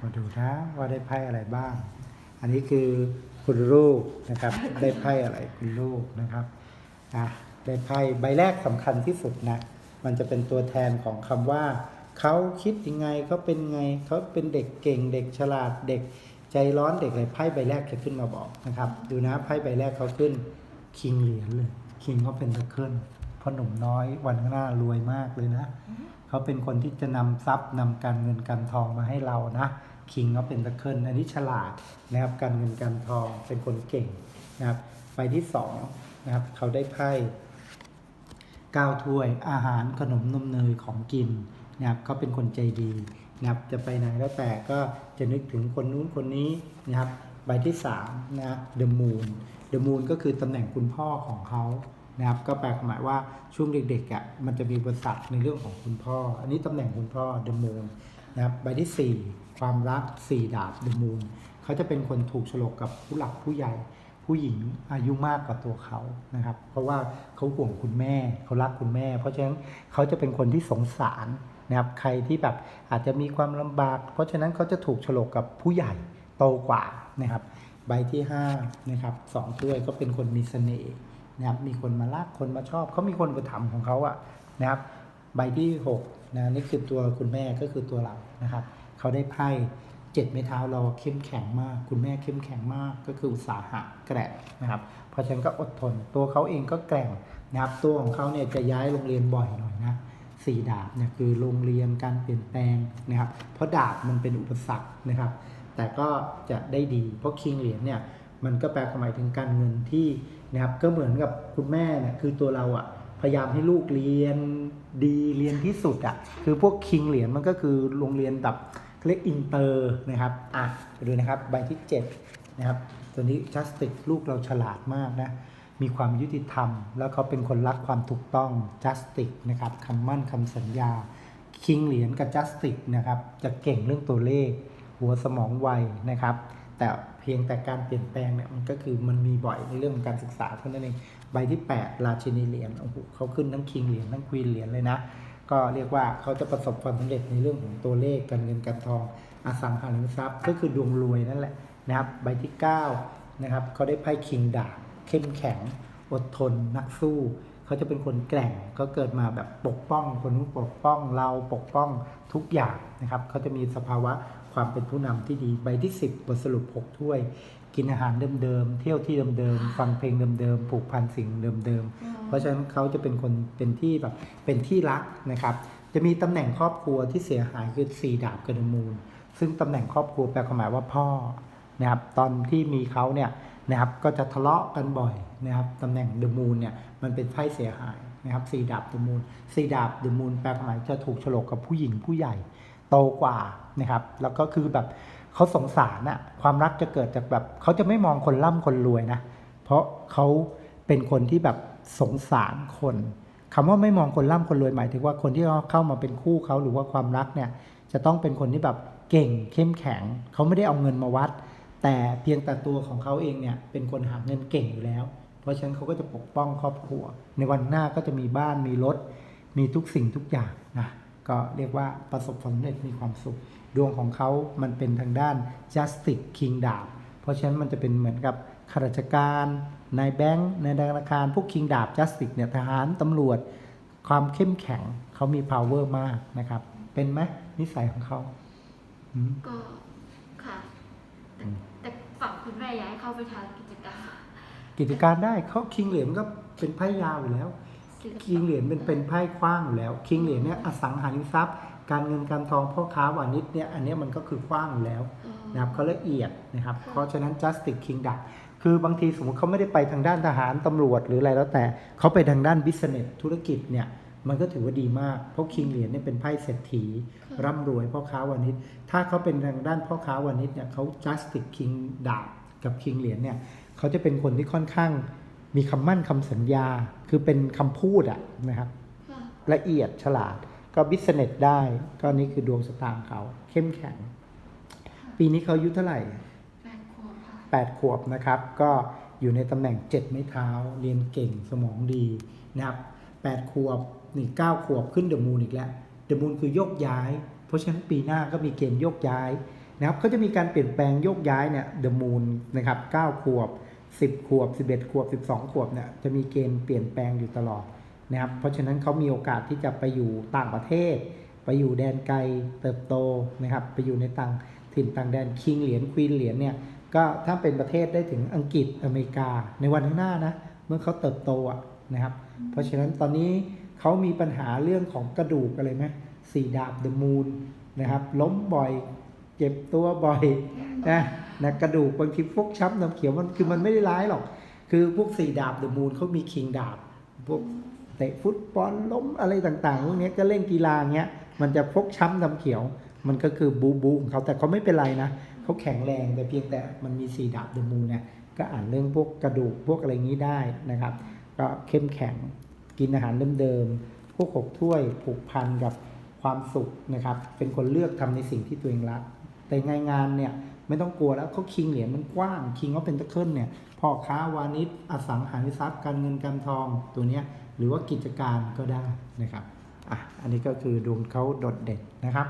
มาดูนะว่าได้ไพ่อะไรบ้าง อันนี้คือคุณลูกนะครับ ได้ไพ่อะไรคุณลูกนะครับอะได้ไพ่ใบแรกสำคัญที่สุดนะ มันจะเป็นตัวแทนของคำว่า เขาคิดยังไงเขาเป็นไงเขาเป็นเด็กเก่ง เด็กฉลาดเด็กใจร้อนเด็กอะไรไพ่ใบแรกจะขึ้นมาบอกนะครับ ดูนะไพ่ใบแรกเขาขึ้นคิงเหรียญเลยคิงเขาเป็นตะเคิลเพราะหนุ่มน้อยวันข้างหน้ารวยมากเลยนะ เขาเป็นคนที่จะนำทรัพย์นำการเงินการทองมาให้เรานะคิงเขาเป็นตะเคิลอันนี้ฉลาดนะครับการเงินการทองเป็นคนเก่งนะครับใบที่สองนะครับเขาได้ไพ่ก้าถ้วยอาหารขนมนมเนยของกินนะครับเขาเป็นคนใจดีนะครับจะไปไหนแล้วแต่ก็จะนึกถึงคนนู้นคนนี้นะครับใบที่สามนะ The Moon The Moon ก็คือตำแหน่งคุณพ่อของเขา นะครับก็แปลความหมายว่าช่วงเด็กๆอะมันจะมีบริษัทในเรื่องของคุณพ่อ อันนี้ตำแหน่งคุณพ่อ The Moon นะครับใบที่สี่ความรักสี่ดาบ The Moon เขาจะเป็นคนถูกฉลกกับผู้หลักผู้ใหญ่ ผู้หญิงอายุมากกว่าตัวเขานะครับ เพราะว่าเขาห่วงคุณแม่เขารักคุณแม่ เพราะฉะนั้นเขาจะเป็นคนที่สงสารนะครับใครที่แบบอาจจะมีความลำบาก เพราะฉะนั้นเขาจะถูกฉลกกับผู้ใหญ่โตกว่านะครับ ใบที่5นะครับสองถ้วยก็เป็นคนมีเสน่ห์ นะครับมีคนมารักคนมาชอบเขามีคนประถมของเขาอะนะครับ ใบที่6นะนี่คือตัวคุณแม่ก็คือตัวเรานะครับเขาได้ไพ่เจ็ดไม้เท้าเราเข้มแข็งมาก คุณแม่เข้มแข็งมากก็คืออุตสาหะแกร่งนะครับเพราะฉะนั้นก็อดทนตัวเขาเองก็แกร่งนะครับตัวของเขาเนี่ยจะย้ายโรงเรียนบ่อยหน่อยนะสี่ดาบเนี่ยคือโรงเรียนการเปลี่ยนแปลงนะครับ เพราะดาบมันเป็นอุปสรรคนะครับ แต่ก็จะได้ดีเพราะคิงเหรียญเนี่ย มันก็แปลความหมายถึงการเงินที่นะครับก็เหมือนกับคุณแม่เนี่ยคือตัวเราอะพยายามให้ลูกเรียนดีเรียนที่สุดอะคือพวกคิงเหรียญมันก็คือโรงเรียนแบบเรียกอินเตอร์นะครับอะดูนะครับใบที่7นะครับตัวนี้จัสติกลูกเราฉลาดมากนะมีความยุติธรรม แล้วเขาเป็นคนรักความถูกต้องจัสติกนะครับคำมั่นคำสัญญาคิงเหรียญกับจัสติกนะครับจะเก่งเรื่องตัวเลข หัวสมองไวนะครับ แต่เพียงแต่การเปลี่ยนแปลงเนี่ยมันก็คือมันมีบ่อยในเรื่องของการศึกษาเท่านั้นเองใบที่ 8 ราชินีเหรียญโอ้โหเขาขึ้นทั้งคิงเหรียญทั้งควีนเหรียญเลยนะ ก็เรียกว่าเขาจะประสบความสำเร็จในเรื่องของตัวเลขการเงินการทองอสังหาริมทรัพย์ก็คือดวงรวยนั่นแหละนะครับใบที่9นะครับเขาได้ไพ่คิงดาบเข้มแข็ง อดทน นักสู้เขาจะเป็นคนแกร่งก็เกิดมาแบบปกป้อง คนนู้นปกป้องเราปกป้องทุกอย่างนะครับเขาจะมีสภาวะ ความเป็นผู้นำที่ดีใบที่ 10 บทสรุป 6 ถ้วย กินอาหารเดิมๆเที่ยวที่เดิมๆฟังเพลงเดิมๆผูกพันสิ่งเดิมๆเพราะฉะนั้นเขาจะเป็นคนเป็นที่แบบเป็นที่รักนะครับ จะมีตำแหน่งครอบครัวที่เสียหายคือสี่ดาบกระดมูล ซึ่งตำแหน่งครอบครัวแปลความหมายว่าพ่อนะครับตอนที่มีเขาเนี่ยนะครับก็จะทะเลาะกันบ่อยนะครับตำแหน่งเดอะมูนเนี่ยมันเป็นไพ่เสียหาย นะครับสี่ดาบเดอะมูนสี่ดาบเดอะมูนแปลความหมายจะถูกฉลกกับผู้หญิงผู้ใหญ่โตกว่านะครับ แล้วก็คือแบบเขาสงสารอะความรักจะเกิดจากแบบเขาจะไม่มองคนร่ำคนรวยนะ เพราะเขาเป็นคนที่แบบสงสารคนคำว่าไม่มองคนร่ำคนรวยหมายถึงว่าคนที่เขาเข้ามาเป็นคู่เขาหรือว่าความรักเนี่ยจะต้องเป็นคนที่แบบเก่งเข้มแข็งเขาไม่ได้เอาเงินมาวัด แต่เพียงแต่ตัวของเขาเองเนี่ยเป็นคนหาเงินเก่งอยู่แล้ว ราะฉะนั้นเขาก็จะปกป้องครอบครัว ในวันหน้าก็จะมีบ้านมีรถ มีทุกสิ่งทุกอย่างนะก็เรียกว่าประสบความสำเร็จมีความสุข ดวงของเขามันเป็นทางด้าน justice king ดาบเพราะฉะนั้นมันจะเป็นเหมือนกับข้าราชการนายแบงค์นายธนาคารพวก king ดาบ justice เนี่ยทหารตำรวจ ความเข้มแข็งเขามี power มากนะครับ เป็นไหมนิสัยของเขาก็ค่ะ แต่แต่ฝั่งคุณแม่อยากให้เข้าไปทาง กิจกรรมกิจการได้เขาคิงเหรียญก็เป็นไพ่ยาวอยู่แล้ว คิงเหรียญเป็นเป็นไพ่กว้างอยู่แล้ว คิงเหรียญเนี่ยอสังหาริมทรัพย์ การเงินการทองพ่อค้าวานิชเนี่ยอันเนี้ยมันก็คือกว้างอยู่แล้วอ๋อนะครับเขาละเอียดนะครับ เพราะฉะนั้น justice king ดักคือบางทีสมมติเขาไม่ได้ไปทางด้านทหารตำรวจหรืออะไรแล้วแต่เขาไปทางด้าน business ธุรกิจเนี่ยมันก็ถือว่าดีมาก เพราะคิงเหรียญเนี่ยเป็นไพ่เศรษฐี ร่ำรวยพ่อค้าวานิชถ้าเขาเป็นทางด้านพ่อค้าวานิชเนี่ยเขา justice king ดาบกับ king เหรียญเนี่ย เขาจะเป็นคนที่ค่อนข้างมีคำมั่นคำสัญญา คือเป็นคำพูดอะนะครับค่ะละเอียดฉลาด ก็บิสเนสได้ ก็นี่คือดวงชะตาของเขา เข้มแข็ง ปีนี้เขาอายุเท่าไหร่แปดขวบค่ะ8ขวบนะครับ ก็อยู่ในตำแหน่ง7ไม้เท้า เรียนเก่งสมองดีนะครับ8ขวบนี่9ขวบขึ้นเดอะมูนอีกแล้ว เดอะมูนคือโยกย้าย เพราะฉะนั้นปีหน้าก็มีเกณฑ์โยกย้าย นะครับเขาจะมีการเปลี่ยนแปลงโยกย้ายเนี่ยเดอะมูนนะครับ9ขวบ 10 ขวบ 11 ขวบ 12 ขวบเนี่ยจะมีเกณฑ์เปลี่ยนแปลงอยู่ตลอดนะครับเพราะฉะนั้นเขามีโอกาสที่จะไปอยู่ต่างประเทศ ไปอยู่แดนไกลเติบโตนะครับไปอยู่ในต่างถิ่นต่างแดนคิงเหรียญควีนเหรียญเนี่ยก็ถ้าเป็นประเทศได้ถึงอังกฤษอเมริกาในวันข้างหน้านะเมื่อเขาเติบโตอะนะครับเพราะฉะนั้นตอนนี้เขามีปัญหาเรื่องของกระดูกอะไรไหมสี่ดาบเดอะมูนนะครับล้มบ่อย เจ็บตัวบ่อยนะนะกระดูกบางทีฟกช้ำน้ำเขียวมันคือมันไม่ได้ร้ายหรอก คือพวกสี่ดาบเดอะมูนเขามีคิงดาบ พวกเตะฟุตบอลล้มอะไรต่างๆพวกนี้ก็เล่นกีฬาเงี้ยมันจะฟกช้ำดำเขียว มันก็คือบูบูของเขาแต่เขาไม่เป็นไรนะเขาแข็งแรงแต่เพียงแต่มันมีสีดาบเดอะมูนเนี่ยก็อ่านเรื่องพวกกระดูกพวกอะไรงี้ได้นะครับ ก็เข้มแข็งกินอาหารเดิมๆพวกหกถ้วยผูกพันกับความสุขนะครับ เป็นคนเลือกทำในสิ่งที่ตัวเองรัก แต่งานงานเนี่ยไม่ต้องกลัวแล้วเขาคิงเหรียญมันกว้างคิงเขาเป็นตะเคิลเนี่ยพ่อค้าวานิชอสังหาริมทรัพย์การเงินการทองตัวเนี้ยหรือว่ากิจการก็ได้นะครับอะอันนี้ก็คือดวงเขาโดดเด่นนะครับ